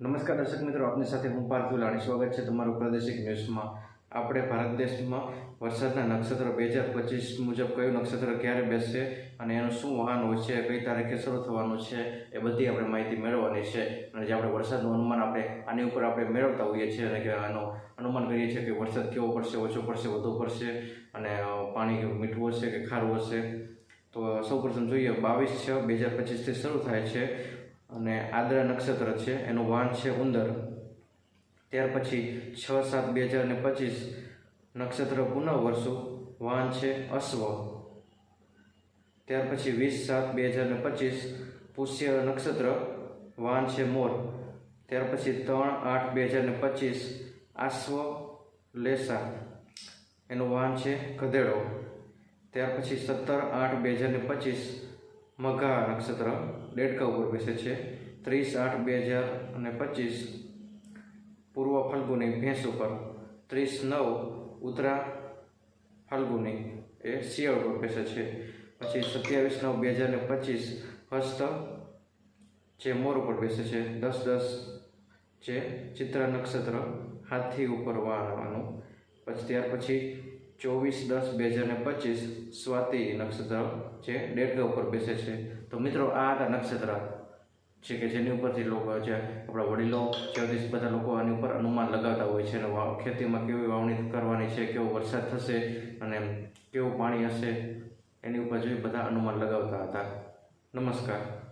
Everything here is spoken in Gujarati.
નમસ્કાર દર્શક મિત્રો, આપની સાથે હું પાર્થ લાણી. સ્વાગત છે તમારું પ્રાદેશિક ન્યૂઝમાં. આપણે ભારત દેશમાં વરસાદના નક્ષત્ર બે હજાર પચીસ મુજબ કયું નક્ષત્ર ક્યારે બેસશે અને એનું શું વાહન હોય છે, કઈ તારીખે શરૂ થવાનું છે, એ બધી આપણે માહિતી મેળવવાની છે. અને જે આપણે વરસાદનું અનુમાન આપણે, આની ઉપર આપણે મેળવતા હોઈએ છીએ અને કે આનું અનુમાન કરીએ છીએ કે વરસાદ કેવો પડશે, ઓછો પડશે, વધુ પડશે અને પાણી મીઠું હશે કે ખારું હશે. તો સૌ પ્રથમ જોઈએ, બાવીસ છ બે હજાર પચીસથી શરૂ થાય છે. અને આદ્ર નક્ષત્ર છે, એનું વાન છે ઉંદર. ત્યાર પછી છ સાત બે હજાર ને પચીસ નક્ષત્ર પુનઃ વર્ષુ વાન છે અશ્વ. ત્યાર પછી વીસ સાત બે હજાર ને પચીસ પુષ્ય નક્ષત્ર, વાન છે મોર. ત્યાર પછી ત્રણ આઠ બે હજાર ને પચીસ આશ્વ લેસા, એનું વાન છે ગધેડો. ત્યાર પછી સત્તર આઠ બે હજાર ને પચીસ મઘા નક્ષત્ર દેડકા ઉપર બેસે છે. ત્રીસ આઠ બે હજાર અને પચીસ. પૂર્વ ફલ્ગુની ભેંસ ઉપર. ત્રીસ નવ ઉત્તરા ફાલ્ગુની એ શિયાળ ઉપર બેસે છે. પછી સત્યાવીસ નવ બે હજાર ને પચીસ હસ્ત જે મોર ઉપર બેસે છે. દસ દસ જે ચિત્રા નક્ષત્ર હાથી ઉપર વાળવાનું પછી ત્યાર પછી ચોવીસ દસ, બે હજાર ને પચીસ સ્વાતિ નક્ષત્ર જે દેડકા ઉપર બેસે છે. તો મિત્રો, આ હતા નક્ષત્ર છે કે જેની ઉપરથી લોકો જે આપણા વડીલો જ્યોતિષ બધા લોકો આની ઉપર અનુમાન લગાવતા હોય છે અને ખેતીમાં કેવી વાવણી કરવાની છે, કેવો વરસાદ થશે અને કેવું પાણી હશે, એની ઉપર જોઈ બધા અનુમાન લગાવતા હતા. નમસ્કાર.